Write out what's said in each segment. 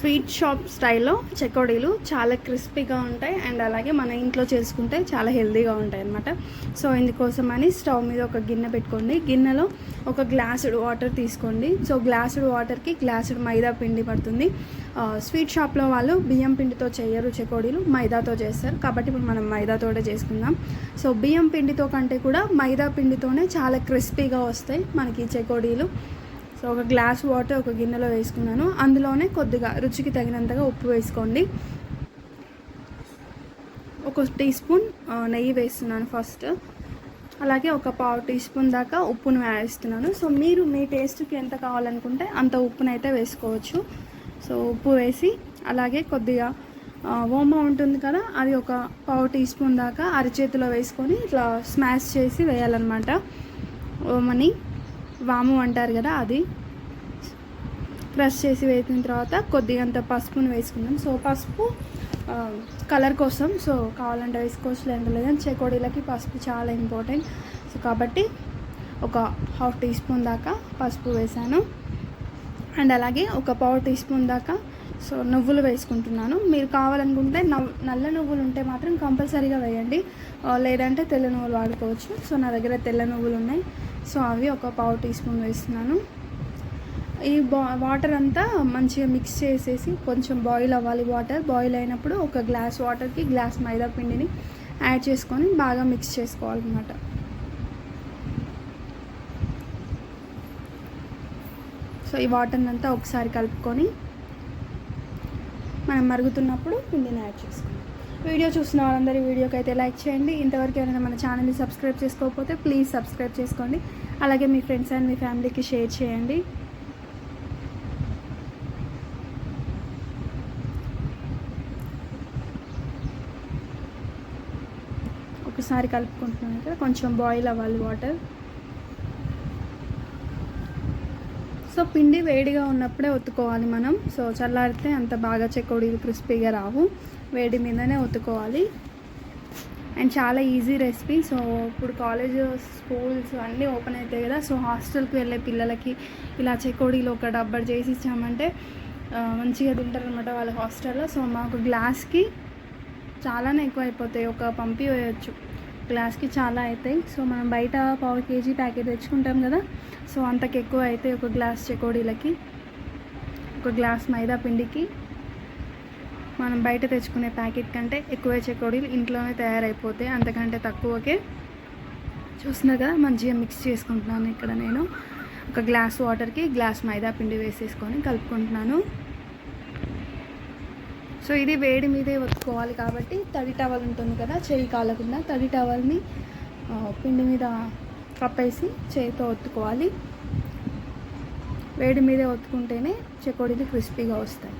Sweet shop స్టైల్లో చెకోడీలు చాలా క్రిస్పీగా ఉంటాయి అండ్ అలాగే మన ఇంట్లో చేసుకుంటే చాలా హెల్దీగా ఉంటాయి అనమాట సో ఇందుకోసం అని స్టవ్ మీద ఒక గిన్నె పెట్టుకోండి. గిన్నెలో ఒక గ్లాసుడ్ వాటర్ తీసుకోండి. సో గ్లాసుడ్ వాటర్కి గ్లాసుడ్ మైదా పిండి పడుతుంది. స్వీట్ షాప్లో వాళ్ళు బియ్యం పిండితో చేయరు చెకోడీలు మైదాతో చేస్తారు. కాబట్టి ఇప్పుడు మనం మైదాతోటే చేసుకుందాం. సో బియ్యం పిండితో కంటే కూడా మైదా పిండితోనే చాలా క్రిస్పీగా వస్తాయి మనకి చెకోడీలు. సో ఒక గ్లాస్ వాటర్ ఒక గిన్నెలో వేసుకున్నాను. అందులోనే కొద్దిగా రుచికి తగినంతగా ఉప్పు వేసుకోండి. ఒక టీ స్పూన్ నెయ్యి వేస్తున్నాను ఫస్ట్. అలాగే ఒక పావు టీ స్పూన్ దాకా ఉప్పును వేస్తున్నాను సో మీరు మీ టేస్ట్కి ఎంత కావాలనుకుంటే అంత ఉప్పును అయితే వేసుకోవచ్చు. సో ఉప్పు వేసి అలాగే కొద్దిగా ఓమ ఉంటుంది కదా అది ఒక పావు టీ స్పూన్ దాకా అరచేతిలో వేసుకొని ఇట్లా స్మాష్ చేసి వేయాలన్నమాట. ఓమని వాము అంటారు కదా అది. క్రష్ చేసి వేసిన తర్వాత కొద్దిగా అంత పసుపుని వేసుకుందాం. సో పసుపు కలర్ కోసం సో కావాలంటే వేసుకోవచ్చు లేదంటే లేదంటే చెకోడీలకి పసుపు చాలా ఇంపార్టెంట్ సో కాబట్టి ఒక హాఫ్ టీ స్పూన్ దాకా పసుపు వేసాను. అండ్ అలాగే ఒక పావు టీ స్పూన్ దాకా సో నువ్వులు వేసుకుంటున్నాను. మీరు కావాలనుకుంటే నవ్ నల్ల నువ్వులు ఉంటే మాత్రం కంపల్సరీగా వేయండి. లేదంటే తెల్ల నువ్వులు వాడుకోవచ్చు. సో నా దగ్గర తెల్ల నువ్వులు ఉన్నాయి. సో అవి ఒక పావు టీ స్పూన్ వేస్తున్నాను. ఈ బా వాటర్ అంతా మంచిగా మిక్స్ చేసేసి కొంచెం బాయిల్ అవ్వాలి వాటర్ బాయిల్ అయినప్పుడు ఒక గ్లాస్ వాటర్కి గ్లాస్ మైదా పిండిని యాడ్ చేసుకొని బాగా మిక్స్ చేసుకోవాలన్నమాట. సో ఈ వాటర్ అంతా ఒకసారి కలుపుకొని మనం మరుగుతున్నప్పుడు పిండిని యాడ్ చేసుకుందాం. వీడియో చూసిన వాళ్ళందరి వీడియోకి అయితే లైక్ చేయండి. ఇంతవరకు ఎవరైనా మన ఛానల్ని సబ్స్క్రైబ్ చేసుకోకపోతే ప్లీజ్ సబ్స్క్రైబ్ చేసుకోండి. అలాగే మీ ఫ్రెండ్స్ అండ్ మీ ఫ్యామిలీకి షేర్ చేయండి. ఒకసారి కలుపుకుంటున్నాను కదా కొంచెం బాయిల్ అవ్వాలి వాటర్. సో పిండి వేడిగా ఉన్నప్పుడే ఒత్తుకోవాలి మనం. సో చల్లారితే అంత బాగా చెక్కడి క్రిస్పీగా రావు. వేడి మీదనే ఒత్తుకోవాలి అండ్ చాలా ఈజీ రెసిపీ. సో ఇప్పుడు కాలేజ్ స్కూల్స్ అన్నీ ఓపెన్ అవుతాయి కదా సో హాస్టల్కి వెళ్ళే పిల్లలకి ఇలా చెకోడీలు ఒక డబ్బర్ చేసి ఇచ్చామంటే మంచిగా తింటారు అనమాట వాళ్ళ హాస్టల్లో. సో మాకు గ్లాస్కి చాలానే ఎక్కువ అయిపోతాయి ఒక పంపి వేయచ్చు. గ్లాస్కి చాలా అవుతాయి సో మనం బయట పావు కేజీ ప్యాకెట్ తెచ్చుకుంటాం కదా సో అంతకు ఎక్కువ అవుతాయి ఒక గ్లాస్ చెకోడీలకి ఒక గ్లాస్ మైదా పిండికి. మనం బయట తెచ్చుకునే ప్యాకెట్ కంటే ఎక్కువ చెకోడీలు ఇంట్లోనే తయారైపోతాయి అంతకంటే తక్కువకే. చూస్తున్నారు కదా మంచిగా మిక్స్ చేసుకుంటున్నాను ఇక్కడ నేను. ఒక గ్లాస్ వాటర్కి గ్లాస్ మైదా పిండి వేసేసుకొని కలుపుకుంటున్నాను. సో ఇది వేడి మీదే ఒత్తుకోవాలి కాబట్టి తడి టవల్ ఉంటుంది కదా చేయి కాలకుండా తడి టవల్ని పిండి మీద కప్పేసి చేయితో ఒత్తుకోవాలి. వేడి మీదే ఒత్తుకుంటేనే చెకోడీలు క్రిస్పీగా వస్తాయి.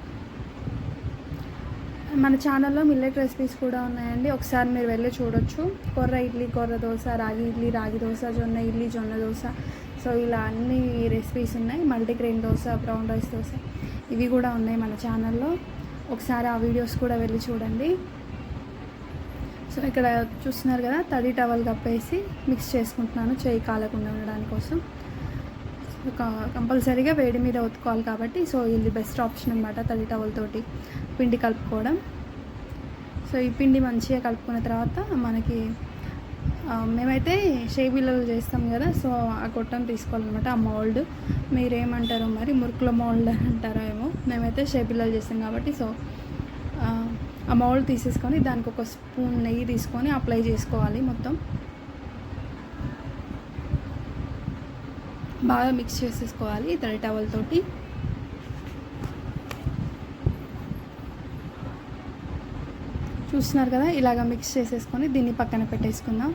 మన ఛానల్లో మిల్లెట్ రెసిపీస్ కూడా ఉన్నాయండి. ఒకసారి మీరు వెళ్ళి చూడొచ్చు. కొర్ర ఇడ్లీ కొర్ర దోశ రాగి ఇడ్లీ రాగి దోశ జొన్న ఇడ్లీ జొన్న దోశ. సో ఇలా అన్ని రెసిపీస్ ఉన్నాయి. Multigrain dosa brown rice dosa. ఇవి కూడా ఉన్నాయి మన ఛానల్లో ఒకసారి ఆ వీడియోస్ కూడా వెళ్ళి చూడండి. సో ఇక్కడ చూస్తున్నారు కదా తడి టవల్ కప్పేసి మిక్స్ చేసుకుంటున్నాను. చేయి కాలకుండా ఉండడానికి కోసం కంపల్సరీగా వేడి మీద ఒత్తుకోవాలి కాబట్టి సో ఇది బెస్ట్ ఆప్షన్ అనమాట తడి టవల్ తోటి పిండి కలుపుకోవడం. సో ఈ పిండి మంచిగా కలుపుకున్న తర్వాత మనకి మేమైతే షేబిల్లలు చేస్తాం కదా సో ఆ గొట్టం తీసుకోవాలన్నమాట ఆ మౌల్డ్ మీరేమంటారో మరి మురుకుల మౌల్డ్ అని అంటారో ఏమో మేమైతే షేబిల్లలు చేస్తాం కాబట్టి సో ఆ, ఆ మౌల్డ్ తీసేసుకొని దానికి ఒక స్పూన్ నెయ్యి తీసుకొని అప్లై చేసుకోవాలి మొత్తం. బాగా మిక్స్ చేసేసుకోవాలి తడి టవల్ తోటి. చూస్తున్నారు కదా ఇలాగ మిక్స్ చేసేసుకొని దీన్ని పక్కన పెట్టేసుకుందాం.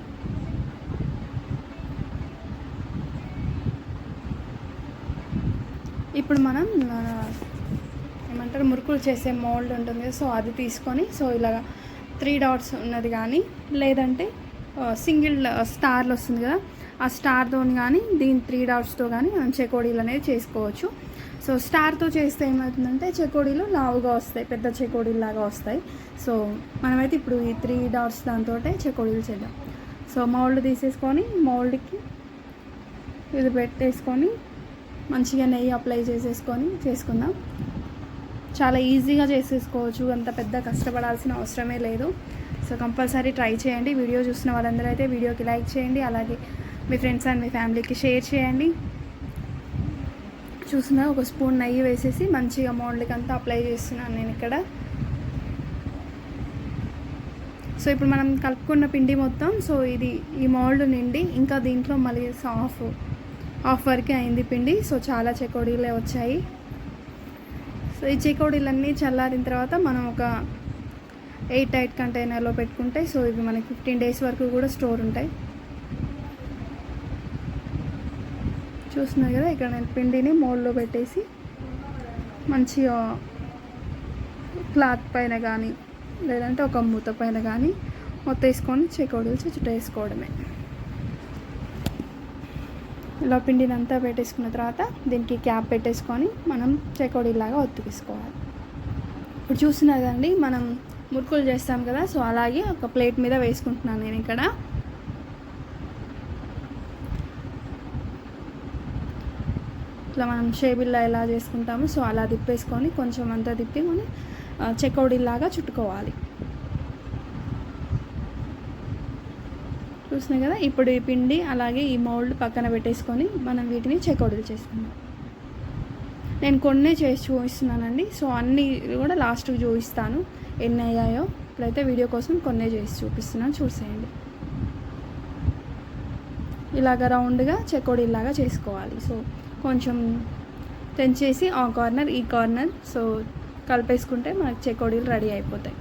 ఇప్పుడు మనం ఏమంటారు మురుకులు చేసే మోల్డ్ ఉంటుంది. సో అది తీసుకొని సో ఇలాగ త్రీ డాట్స్ ఉన్నది కానీ లేదంటే సింగిల్ స్టార్లు వస్తుంది కదా ఆ స్టార్తో కానీ దీని త్రీ డాట్స్తో కానీ మనం చెకోడీలు అనేది చేసుకోవచ్చు. సో స్టార్తో చేస్తే ఏమవుతుందంటే చెకోడీలు లావుగా వస్తాయి పెద్ద చెకోడీలాగా వస్తాయి. సో మనమైతే ఇప్పుడు ఈ త్రీ డాట్స్ దాంతో చెకోడీలు చేద్దాం. సో మౌల్డ్ తీసేసుకొని మౌల్డ్కి ఇది పెట్టేసుకొని మంచిగా నెయ్యి అప్లై చేసేసుకొని చేసుకుందాం. చాలా ఈజీగా చేసేసుకోవచ్చు అంత పెద్ద కష్టపడాల్సిన అవసరమే లేదు. సో కంపల్సరీ ట్రై చేయండి. వీడియో చూసిన వాళ్ళందరూ అయితే వీడియోకి లైక్ చేయండి. అలాగే మీ ఫ్రెండ్స్ అండ్ మీ ఫ్యామిలీకి షేర్ చేయండి. చూసిన ఒక స్పూన్ నెయ్యి వేసేసి మంచిగా మోల్డ్కి అంతా అప్లై చేస్తున్నాను నేను ఇక్కడ. సో ఇప్పుడు మనం కలుపుకున్న పిండి మొత్తం సో ఇది ఈ మోల్డ్ నిండి ఇంకా దీంట్లో మళ్ళీ హాఫ్ హాఫ్ వరకే అయింది పిండి. సో చాలా చెకోడీలే వచ్చాయి. సో ఈ చెకోడీలన్నీ చల్లారిన తర్వాత మనం ఒక ఎయిట్ ఎయిట్ కంటైనర్లో పెట్టుకుంటే సో ఇవి మనకి ఫిఫ్టీన్ డేస్ వరకు కూడా స్టోర్ ఉంటాయి. చూస్తున్నారు కదా ఇక్కడ నేను పిండిని మోల్లో పెట్టేసి మంచిగా క్లాత్ పైన కానీ లేదంటే ఒక మూత పైన కానీ మొత్తం వేసుకొని చెకోడీలు చుట్టేసుకోవడమే ఇలా పిండిని అంతా పెట్టేసుకున్న తర్వాత దీనికి క్యాప్ పెట్టేసుకొని మనం చెకోడీలాగా ఒత్తికేసుకోవాలి ఇప్పుడు చూస్తున్నారు కదండి మనం మురుకులు చేస్తాం కదా సో అలాగే ఒక ప్లేట్ మీద వేసుకుంటున్నాను నేను ఇక్కడ. ఇట్లా మనం షేబిల్లా ఎలా చేసుకుంటామో సో అలా తిప్పేసుకొని కొంచెం అంతా తిప్పి మనం చెకోడీలాగా చుట్టుకోవాలి. చూసినాయి కదా? ఇప్పుడు ఈ పిండి అలాగే ఈ మౌల్డ్ పక్కన పెట్టేసుకొని మనం వీటిని చెకోడీలు చేసుకుందాం. నేను కొన్నే చేసి చూపిస్తున్నానండి. సో అన్నీ కూడా లాస్ట్కి చూపిస్తాను. ఎన్ని అయ్యాయో ఇప్పుడైతే వీడియో కోసం కొన్నే చేసి చూపిస్తున్నాను. చూసేయండి. ఇలాగ రౌండ్గా చెకోడీలాగా చేసుకోవాలి. సో కొంచెం తెంచేసి ఆ కార్నర్ ఈ కార్నర్. సో కలిపేసుకుంటే మనకి చెకోడీలు రెడీ అయిపోతాయి.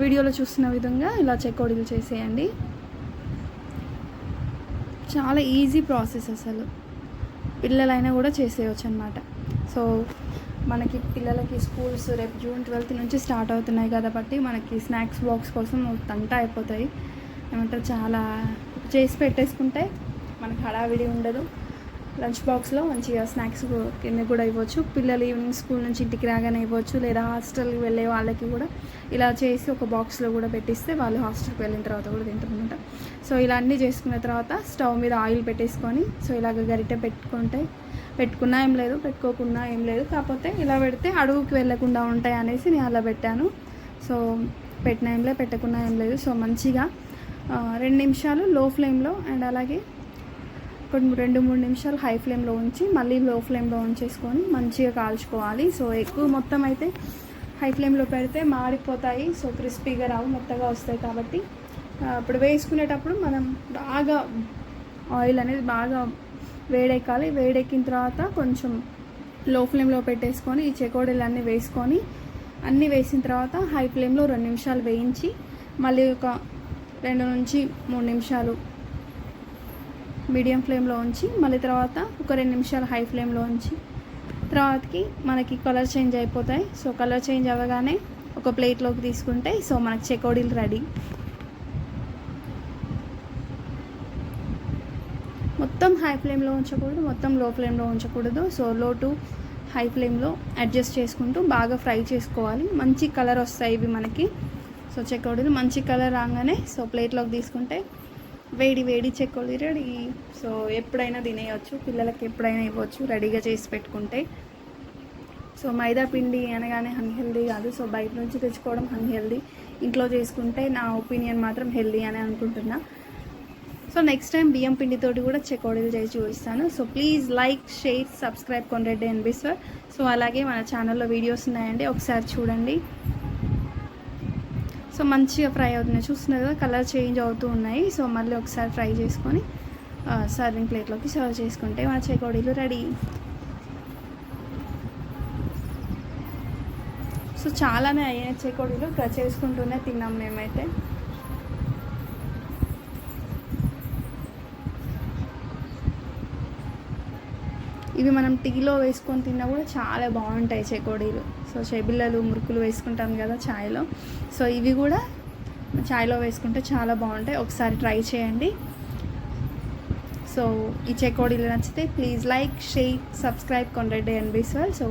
వీడియోలో చూస్తున్న విధంగా ఇలా చెకోడీలు చేసేయండి. చాలా ఈజీ ప్రాసెస్ అసలు. పిల్లలైనా కూడా చేసేయచ్చు అనమాట సో మనకి పిల్లలకి స్కూల్స్ రేపు జూన్ ట్వెల్త్ నుంచి స్టార్ట్ అవుతున్నాయి కాబట్టి మనకి స్నాక్స్ బాక్స్ కోసం తంట అయిపోతాయి. ఏమంటారు? చాలా చేసి పెట్టేసుకుంటే మనకి హడావిడి ఉండదు. లంచ్ బాక్స్లో మంచిగా స్నాక్స్ కింద కూడా ఇవ్వచ్చు. పిల్లలు ఈవినింగ్ స్కూల్ నుంచి ఇంటికి రాగానే ఇవ్వచ్చు. లేదా హాస్టల్కి వెళ్ళే వాళ్ళకి కూడా ఇలా చేసి ఒక బాక్స్లో కూడా పెట్టిస్తే వాళ్ళు హాస్టల్కి వెళ్ళిన తర్వాత కూడా తింటారనమాట సో ఇలా అన్నీ చేసుకున్న తర్వాత స్టవ్ మీద ఆయిల్ పెట్టేసుకొని సో ఇలాగ గరిటె పెట్టుకుంటే పెట్టుకున్నా ఏం లేదు పెట్టుకోకున్నా ఏం లేదు. కాకపోతే ఇలా పెడితే అడుగుకి వెళ్ళకుండా ఉంటాయి అనేసి నేను అలా పెట్టాను. సో పెట్టిన ఏంలే పెట్టకున్నా ఏం లేదు. సో మంచిగా రెండు నిమిషాలు లో ఫ్లేమ్లో అండ్ అలాగే ఒక రెండు మూడు నిమిషాలు హై ఫ్లేమ్లో ఉంచి మళ్ళీ లో ఫ్లేమ్లో ఉంచేసుకొని మంచిగా కాల్చుకోవాలి. సో ఎక్కువ మొత్తం అయితే హై ఫ్లేమ్లో పెడితే మాడిపోతాయి. సో క్రిస్పీగా రావు మొత్తగా వస్తాయి కాబట్టి. ఇప్పుడు వేసుకునేటప్పుడు మనం బాగా ఆయిల్ అనేది బాగా వేడెక్కాలి. వేడెక్కిన తర్వాత కొంచెం లో ఫ్లేమ్లో పెట్టేసుకొని ఈ చెకోడీలు అన్నీ వేసుకొని అన్నీ వేసిన తర్వాత హై ఫ్లేమ్లో రెండు నిమిషాలు వేయించి మళ్ళీ ఒక రెండు నుంచి మూడు నిమిషాలు మీడియం ఫ్లేమ్లో ఉంచి మళ్ళీ తర్వాత ఒక రెండు నిమిషాలు హై ఫ్లేమ్లో ఉంచి తర్వాతకి మనకి కలర్ చేంజ్ అయిపోతాయి. సో కలర్ చేంజ్ అవ్వగానే ఒక ప్లేట్లోకి తీసుకుంటే సో మనకి చెకోడీలు రెడీ. మొత్తం హై ఫ్లేమ్లో ఉంచకూడదు మొత్తం లో ఫ్లేమ్లో ఉంచకూడదు. సో లో టు హై ఫ్లేమ్లో అడ్జస్ట్ చేసుకుంటూ బాగా ఫ్రై చేసుకోవాలి. మంచి కలర్ వస్తాయి ఇవి మనకి. సో చెకోడీలు మంచి కలర్ రాగానే సో ప్లేట్లోకి తీసుకుంటే వేడి వేడి చెక్కోలి రెడీ. సో ఎప్పుడైనా తినేయచ్చు పిల్లలకి ఎప్పుడైనా ఇవ్వచ్చు రెడీగా చేసి పెట్టుకుంటే. సో మైదా పిండి అనగానే అన్హెల్దీ కాదు. సో బయట నుంచి తెచ్చుకోవడం అన్హెల్దీ ఇంట్లో చేసుకుంటే నా ఒపీనియన్ మాత్రం హెల్దీ అని అనుకుంటున్నా. సో నెక్స్ట్ టైం బియ్యం పిండితోటి కూడా చెకోడీలు చేసి చూపిస్తాను. So please like share subscribe. కొనరెడ్డి ఎన్బిస్వర్ సో అలాగే మన ఛానల్లో వీడియోస్ ఉన్నాయండి. ఒకసారి చూడండి. సో మంచిగా ఫ్రై అవుతున్నాయి. చూస్తున్నారు కదా కలర్ చేంజ్ అవుతూ ఉన్నాయి. సో మళ్ళీ ఒకసారి ఫ్రై చేసుకొని సర్వింగ్ ప్లేట్లోకి సర్వ్ చేసుకుంటే మన చేకోడీలు రెడీ. సో చాలానే అయ్యాయి చెకోడీలు. చేసుకుంటూనే తిన్నాం మేమైతే. ఇవి మనం టీలో వేసుకొని తిన్నా కూడా చాలా బాగుంటాయి చెకోడీలు. సో చేబిళ్ళలు మురుకులు వేసుకుంటాం కదా ఛాయ్లో. సో ఇవి కూడా ఛాయ్లో వేసుకుంటే చాలా బాగుంటాయి. ఒకసారి ట్రై చేయండి. సో ఈ చెకోడీలు నచ్చితే please like share subscribe Kondreddy and Biswal so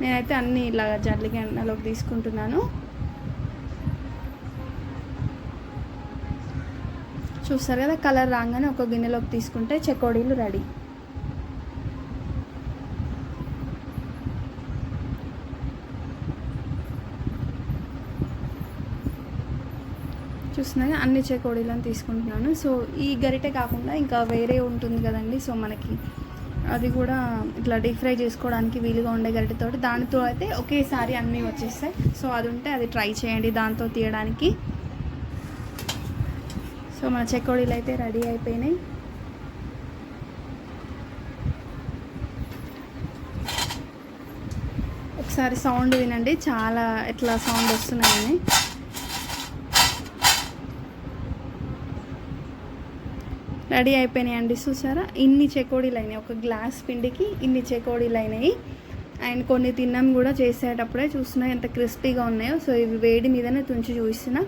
నేనైతే అన్నీ ఇలా జడ్లికి అన్నలోకి తీసుకుంటున్నాను. చూస్తారు కదా కలర్ రాగానే ఒక గిన్నెలోకి తీసుకుంటే చెకోడీలు రెడీ. వస్తున్నాయి. అన్ని చెకోడీలను తీసుకుంటున్నాను. సో ఈ గరిటె కాకుండా ఇంకా వేరే ఉంటుంది కదండి. సో మనకి అది కూడా ఇట్లా డీప్ ఫ్రై చేసుకోవడానికి వీలుగా ఉండే గరిటెతో దానితో అయితే ఒకేసారి అన్నీ వచ్చేస్తాయి. సో అది ఉంటే అది ట్రై చేయండి దాంతో తీయడానికి. సో మన చెకోడీలు అయితే రెడీ అయిపోయినాయి. ఒకసారి సౌండ్ వినండి. చాలా ఎట్లా సౌండ్ వస్తున్నాయని. రెడీ అయిపోయినాయండి చూసారా? ఇన్ని చెకోడీలు అయినాయి. ఒక గ్లాస్ పిండికి ఇన్ని చెకోడీలు అయినాయి. అండ్ కొన్ని తిన్నాం కూడా చేసేటప్పుడే చూస్తున్నా ఎంత క్రిస్పీగా ఉన్నాయో. సో ఇవి వేడి మీదనే తుంచి చూసిన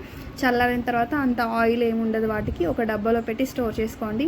చల్లారిన తర్వాత అంత ఆయిల్ ఏమి ఉండదు వాటికి. ఒక డబ్బాలో పెట్టి స్టోర్ చేసుకోండి.